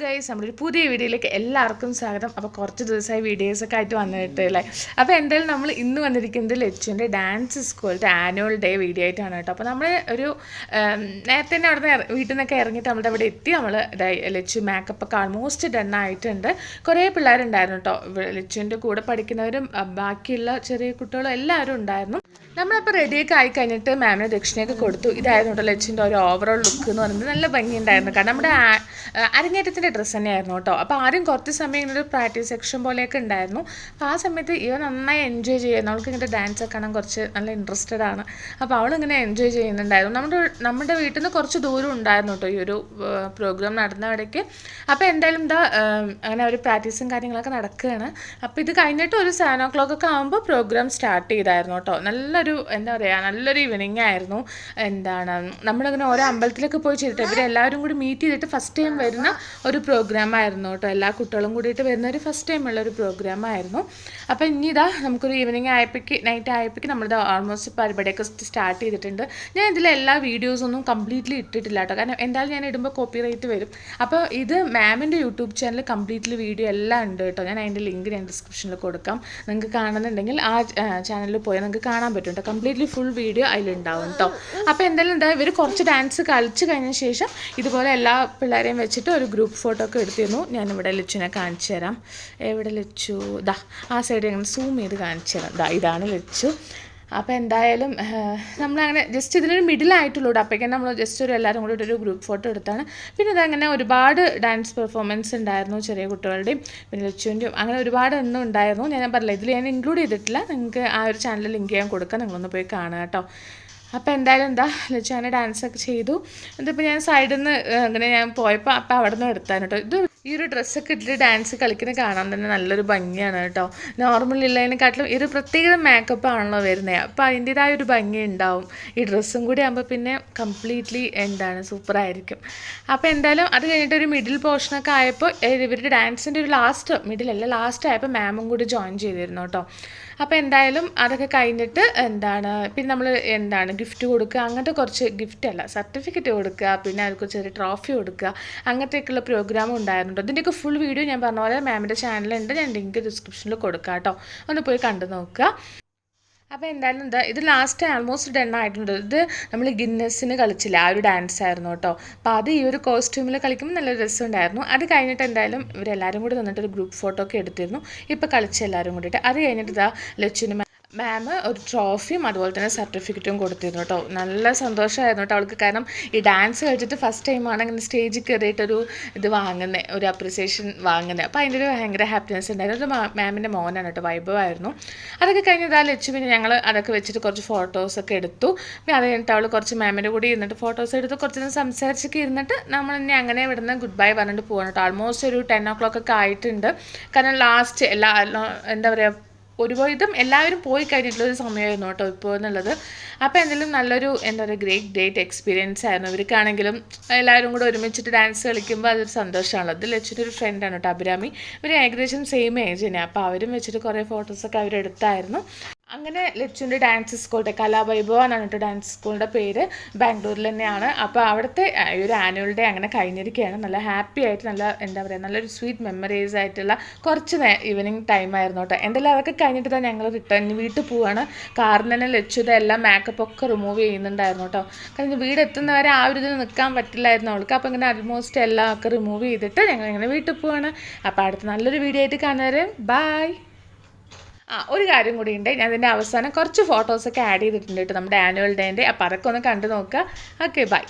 Guys നമ്മളൊരു പുതിയ വീഡിയോയിലേക്ക് എല്ലാവർക്കും സ്വാഗതം. അപ്പോൾ കുറച്ച് ദിവസമായി വീഡിയോസൊക്കെ ആയിട്ട് വന്നിട്ട് അല്ലേ? അപ്പോൾ എന്തായാലും നമ്മൾ ഇന്ന് വന്നിരിക്കുന്നത് ലച്ചുവിന്റെ ഡാൻസ് സ്കൂളിന്റെ ആനുവൽ ഡേ വീഡിയോ ആയിട്ടാണ് കേട്ടോ. അപ്പോൾ നമ്മൾ ഒരു നേരത്തെ തന്നെ അവിടെ നിന്ന് വീട്ടിൽ നിന്നൊക്കെ ഇറങ്ങിയിട്ട് നമ്മുടെ അവിടെ എത്തി. നമ്മൾ ലച്ചു മേക്കപ്പ് ഒക്കെ ആൾമോസ്റ്റ് ഡൺ ആയിട്ടുണ്ട്. കുറേ പിള്ളേരുണ്ടായിരുന്നു കേട്ടോ. ലച്ചുവിന്റെ കൂടെ പഠിക്കുന്നവരും ബാക്കിയുള്ള ചെറിയ കുട്ടികളും എല്ലാവരും ഉണ്ടായിരുന്നു. നമ്മളപ്പോൾ റെഡിയൊക്കെ ആയി കഴിഞ്ഞിട്ട് മാമിന് ദക്ഷിണയൊക്കെ കൊടുത്തു. ഇതായിരുന്നു കേട്ടോ ലച്ചുവിന്റെ ഒരു ഓവറോൾ ലുക്ക് എന്ന് പറയുന്നത്. നല്ല ഭംഗിയുണ്ടായിരുന്നു. കാരണം നമ്മുടെ ആ- അരങ്ങേറ്റത്തിന്റെ ഡ്രസ്സ് തന്നെയായിരുന്നു കേട്ടോ. അപ്പോൾ ആദ്യം കുറച്ച് സമയം ഇങ്ങനെ ഒരു പ്രാക്ടീസ് സെക്ഷൻ പോലെയൊക്കെ ഉണ്ടായിരുന്നു. അപ്പോൾ ആ സമയത്ത് ഇവ നന്നായി എൻജോയ് ചെയ്യുന്നു. അവൾക്ക് ഇങ്ങനെ ഡാൻസ് ഒക്കെ കാണാൻ കുറച്ച് നല്ല ഇൻട്രസ്റ്റഡ് ആണ്. അപ്പോൾ അവളിങ്ങനെ എൻജോയ് ചെയ്യുന്നുണ്ടായിരുന്നു. നമ്മുടെ നമ്മുടെ വീട്ടിൽ നിന്ന് കുറച്ച് ദൂരം ഉണ്ടായിരുന്നു കേട്ടോ ഈ ഒരു പ്രോഗ്രാം നടന്ന അപ്പോൾ എന്തായാലും ഇതാ അങ്ങനെ ഒരു പ്രാക്ടീസും കാര്യങ്ങളൊക്കെ നടക്കുകയാണ് അപ്പോൾ ഇത് കഴിഞ്ഞിട്ട് ഒരു സെവൻ ഓ ക്ലോക്ക് ഒക്കെ ആകുമ്പോൾ പ്രോഗ്രാം സ്റ്റാർട്ട് ചെയ്തായിരുന്നു കേട്ടോ. നല്ലൊരു എന്താ പറയുക നല്ലൊരു ഈവനിങ് ആയിരുന്നു. എന്താണ് നമ്മളിങ്ങനെ ഓരോ അമ്പലത്തിലൊക്കെ പോയി ചെയ്തിട്ട് ഇവരെല്ലാവരും കൂടി മീറ്റ് ചെയ്തിട്ട് ഫസ്റ്റ് ടൈം വരുന്ന ഒരു പ്രോഗ്രാം ആയിരുന്നു കേട്ടോ. എല്ലാ കുട്ടികളും കൂടിയിട്ട് വരുന്ന ഒരു ഫസ്റ്റ് ടൈം ഉള്ള ഒരു പ്രോഗ്രാം ആയിരുന്നു. അപ്പോൾ ഇനി ഇതാ നമുക്കൊരു ഈവനിങ് ആയപ്പോഴേക്ക് നൈറ്റ് ആയപ്പോഴേക്ക് നമ്മളിത് ഓൾമോസ്റ്റ് പരിപാടിയൊക്കെ സ്റ്റാർട്ട് ചെയ്തിട്ടുണ്ട്. ഞാൻ ഇതിലെ എല്ലാ വീഡിയോസൊന്നും കംപ്ലീറ്റ്ലി ഇട്ടിട്ടില്ല കേട്ടോ. കാരണം എന്തായാലും ഞാൻ ഇടുമ്പോൾ കോപ്പി റൈറ്റ് വരും. അപ്പോൾ ഇത് മാമിന്റെ യൂട്യൂബ് ചാനൽ കംപ്ലീറ്റ്ലി വീഡിയോ എല്ലാം ഉണ്ട് കേട്ടോ. ഞാൻ അതിന്റെ ലിങ്ക് ഞാൻ ഡിസ്ക്രിപ്ഷനിൽ കൊടുക്കാം. നിങ്ങൾക്ക് കാണുന്നുണ്ടെങ്കിൽ ആ ചാനലിൽ പോയാൽ നിങ്ങൾക്ക് കാണാൻ പറ്റും കേട്ടോ. കംപ്ലീറ്റ്ലി ഫുൾ വീഡിയോ അതിലുണ്ടാവും കേട്ടോ അപ്പോൾ എന്തായാലും എന്താ ഇവർ കുറച്ച് ഡാൻസ് കളിച്ച് കഴിഞ്ഞ ശേഷം ഇതുപോലെ എല്ലാ പിള്ളേരെയും വെച്ചിട്ട് ഒരു ഗ്രൂപ്പ് ഫോട്ടോ ഒക്കെ എടുത്തിരുന്നു. ഞാനിവിടെ ലച്ചുവിനെ കാണിച്ചു തരാം. എവിടെ ലച്ചു? ദാ ആ സൈഡ് അങ്ങനെ സൂം ചെയ്ത് കാണിച്ചു തരാം. ദാ ഇതാണ് ലച്ചു. അപ്പോൾ എന്തായാലും നമ്മളങ്ങനെ ജസ്റ്റ് ഇതിനൊരു മിഡിലായിട്ടുള്ളൂ അപ്പോഴേക്കും നമ്മൾ ജസ്റ്റ് ഒരു എല്ലാവരും കൂടി ഒരു ഗ്രൂപ്പ് ഫോട്ടോ എടുത്താണ്. പിന്നെ ഇതങ്ങനെ ഒരുപാട് ഡാൻസ് പെർഫോമൻസ് ഉണ്ടായിരുന്നു ചെറിയ കുട്ടികളുടെയും പിന്നെ ലച്ചുവിന്റെയും അങ്ങനെ ഒരുപാട് എണ്ണം ഉണ്ടായിരുന്നു. ഞാൻ പറഞ്ഞില്ല ഇതിൽ ഞാൻ ഇൻക്ലൂഡ് ചെയ്തിട്ടില്ല. നിങ്ങൾക്ക് ആ ഒരു ചാനൽ ലിങ്ക് ചെയ്യാൻ കൊടുക്കാം. നിങ്ങളൊന്ന് പോയി കാണുക കേട്ടോ അപ്പോൾ എന്തായാലും എന്താ ലച്ചാന അങ്ങനെ ഡാൻസ് ഒക്കെ ചെയ്തു. ഇതിപ്പോൾ ഞാൻ സൈഡിൽ നിന്ന് അങ്ങനെ ഞാൻ പോയപ്പോൾ അപ്പം അവിടെ നിന്ന് എടുത്താണ് കേട്ടോ ഇത് ഈ ഒരു ഡ്രസ്സൊക്കെ ഇട്ടിട്ട് ഡാൻസ് കളിക്കുന്നത് കാണാൻ തന്നെ നല്ലൊരു ഭംഗിയാണ് കേട്ടോ നോർമൽ ഉള്ളതിനെക്കാട്ടിലും ഇത് പ്രത്യേക മേക്കപ്പ് ആണല്ലോ വരുന്നത് അപ്പോൾ അതിന്റെതായ ഒരു ഭംഗി ഉണ്ടാവും. ഈ ഡ്രസ്സും കൂടി ആകുമ്പോൾ പിന്നെ കംപ്ലീറ്റ്ലി എന്താണ് സൂപ്പറായിരിക്കും അപ്പോൾ എന്തായാലും അത് കഴിഞ്ഞിട്ട് ഒരു മിഡിൽ പോർഷനൊക്കെ ആയപ്പോൾ ഇവരുടെ ഡാൻസിന്റെ ഒരു ലാസ്റ്റ് മിഡിൽ അല്ല ലാസ്റ്റ് ആയപ്പോൾ മാമും കൂടി ജോയിൻ ചെയ്തിരുന്നു കേട്ടോ അപ്പോൾ എന്തായാലും അതൊക്കെ കഴിഞ്ഞിട്ട് എന്താണ് പിന്നെ നമ്മൾ എന്താണ് ഗിഫ്റ്റ് കൊടുക്കുക അങ്ങനത്തെ കുറച്ച് ഗിഫ്റ്റ് അല്ല സർട്ടിഫിക്കറ്റ് കൊടുക്കുക പിന്നെ അവർക്ക് ചെറിയ ട്രോഫി കൊടുക്കുക അങ്ങനത്തെയൊക്കെയുള്ള പ്രോഗ്രാം ഉണ്ടായിരുന്നു ഇതിന്റെയൊക്കെ ഫുൾ വീഡിയോ ഞാൻ പറഞ്ഞ പോലെ മാമിന്റെ ചാനലുണ്ട് ഞാൻ ലിങ്ക് ഡിസ്ക്രിപ്ഷനിൽ കൊടുക്കാം കേട്ടോ. ഒന്ന് പോയി കണ്ടു നോക്കുക. അപ്പോൾ എന്തായാലും എന്താ ഇത് ലാസ്റ്റ് ആൾമോസ്റ്റ് ഡൺ ആയിട്ടുണ്ട്. ഇത് നമ്മൾ ഗിന്നസിന് കളിച്ചില്ല ആ ഒരു ഡാൻസ് ആയിരുന്നു കേട്ടോ. അപ്പോൾ അത് ഈ ഒരു കോസ്റ്റ്യൂമിൽ കളിക്കുമ്പോൾ നല്ല രസമുണ്ടായിരുന്നു. അത് കഴിഞ്ഞിട്ട് എന്തായാലും ഇവരെല്ലാവരും കൂടി നിന്നിട്ട് ഒരു ഗ്രൂപ്പ് ഫോട്ടോ ഒക്കെ എടുത്തിരുന്നു. ഇപ്പോൾ കളിച്ച എല്ലാവരും കൂടിയിട്ട്. അത് കഴിഞ്ഞിട്ട് ഇതാ ലച്ചുവിന് മാം ഒരു ട്രോഫിയും അതുപോലെ തന്നെ സർട്ടിഫിക്കറ്റും കൊടുത്തിരുന്നു കേട്ടോ നല്ല സന്തോഷമായിരുന്നു കേട്ടോ അവൾക്ക്. കാരണം ഈ ഡാൻസ് കളിച്ചിട്ട് ഫസ്റ്റ് ടൈമാണ് ഇങ്ങനെ സ്റ്റേജിൽ കയറിയിട്ടൊരു ഇത് വാങ്ങുന്നത് ഒരു അപ്രിസിയേഷൻ വാങ്ങുന്നത് അപ്പോൾ അതിന്റെ ഒരു ഭയങ്കര ഹാപ്പിനെസ് ഉണ്ടായിരുന്നു. അത് മാമിന്റെ മോനാണ് കേട്ടോ വൈഭവമായിരുന്നു അതൊക്കെ കഴിഞ്ഞ് ഇതാ ലച്ചു പിന്നെ ഞങ്ങൾ അതൊക്കെ വെച്ചിട്ട് കുറച്ച് ഫോട്ടോസൊക്കെ എടുത്തു. പിന്നെ അത് കഴിഞ്ഞിട്ട് അവൾ കുറച്ച് മാമിന്റെ കൂടി ഇരുന്നിട്ട് ഫോട്ടോസ് എടുത്ത് കുറച്ച് നേരം സംസാരിച്ചൊക്കെ ഇരുന്നിട്ട് നമ്മൾ ഇനി അങ്ങനെ ഇവിടുന്ന് ഗുഡ് ബൈ പറഞ്ഞിട്ട് പോകണം കേട്ടോ ആൾമോസ്റ്റ് ഒരു ടെൻ ഓ ക്ലോക്ക് ഒക്കെ ആയിട്ടുണ്ട്. കാരണം ലാസ്റ്റ് എല്ലാ എന്താ പറയുക ഒരുവിധം എല്ലാവരും പോയി കഴിഞ്ഞിട്ടുള്ള ഒരു സമയമായിരുന്നു കേട്ടോ ഇപ്പോൾ എന്നുള്ളത്. അപ്പോൾ എന്തെങ്കിലും നല്ലൊരു എന്താ പറയുക ഗ്രേറ്റ് ഡേറ്റ് എക്സ്പീരിയൻസ് ആയിരുന്നു. ഇവർക്കാണെങ്കിലും എല്ലാവരും കൂടെ ഒരുമിച്ചിട്ട് ഡാൻസ് കളിക്കുമ്പോൾ അതൊരു സന്തോഷമാണല്ലോ. അത് വെച്ചിട്ട് ഒരു ഫ്രണ്ടാണ് കേട്ടോ അഭിരാമി. ഇവർ ഏകദേശം സെയിം ഏജ് തന്നെ അപ്പോൾ അവരും വെച്ചിട്ട് കുറേ ഫോട്ടോസൊക്കെ അവരെടുത്തായിരുന്നു. അങ്ങനെ ലച്ചുവിന്റെ ഡാൻസ് സ്കൂളിന്റെ കലാവൈഭവ എന്നാണ് കേട്ടോ ഡാൻസ് സ്കൂളിന്റെ പേര് ബാംഗ്ലൂരിൽ തന്നെയാണ്. അപ്പോൾ അവിടുത്തെ ഈ ഒരു ആനുവൽ ഡേ അങ്ങനെ കഴിഞ്ഞിരിക്കുകയാണ്. നല്ല ഹാപ്പി ആയിട്ട് നല്ല എന്താ പറയുക നല്ലൊരു സ്വീറ്റ് മെമ്മറീസ് ആയിട്ടുള്ള കുറച്ച് ഈവനിങ് ടൈം ആയിരുന്നു കേട്ടോ. എന്തായാലും അതൊക്കെ കഴിഞ്ഞിട്ട് തന്നെ ഞങ്ങൾ റിട്ടേൺ വീട്ടിൽ പോവുകയാണ് കാറിന് തന്നെ ലച്ചുടെ എല്ലാം മേക്കപ്പ് ഒക്കെ റിമൂവ് ചെയ്യുന്നുണ്ടായിരുന്നു കേട്ടോ. കാരണം വീട് എത്തുന്നവരെ ആ ഒരു ഇതിൽ നിൽക്കാൻ പറ്റില്ലായിരുന്നു അവൾക്ക്. അപ്പോൾ ഇങ്ങനെ ആൾമോസ്റ്റ് എല്ലാം ഒക്കെ റിമൂവ് ചെയ്തിട്ട് ഞങ്ങൾ ഇങ്ങനെ വീട്ടിൽ പോവുകയാണ് അപ്പോൾ അടുത്ത നല്ലൊരു വീഡിയോ ആയിട്ട് കാണുന്നവരെ ബൈ ആ ഒരു കാര്യം കൂടി ഉണ്ട്. ഞാൻ ഇതിന്റെ അവസാനം കുറച്ച് ഫോട്ടോസൊക്കെ ആഡ് ചെയ്തിട്ടുണ്ട് കേട്ടോ നമ്മുടെ ആനുവൽ ഡേന്റെ. അപ്പോൾ അതൊക്കെ ഒന്ന് കണ്ടു നോക്കുക. Okay bye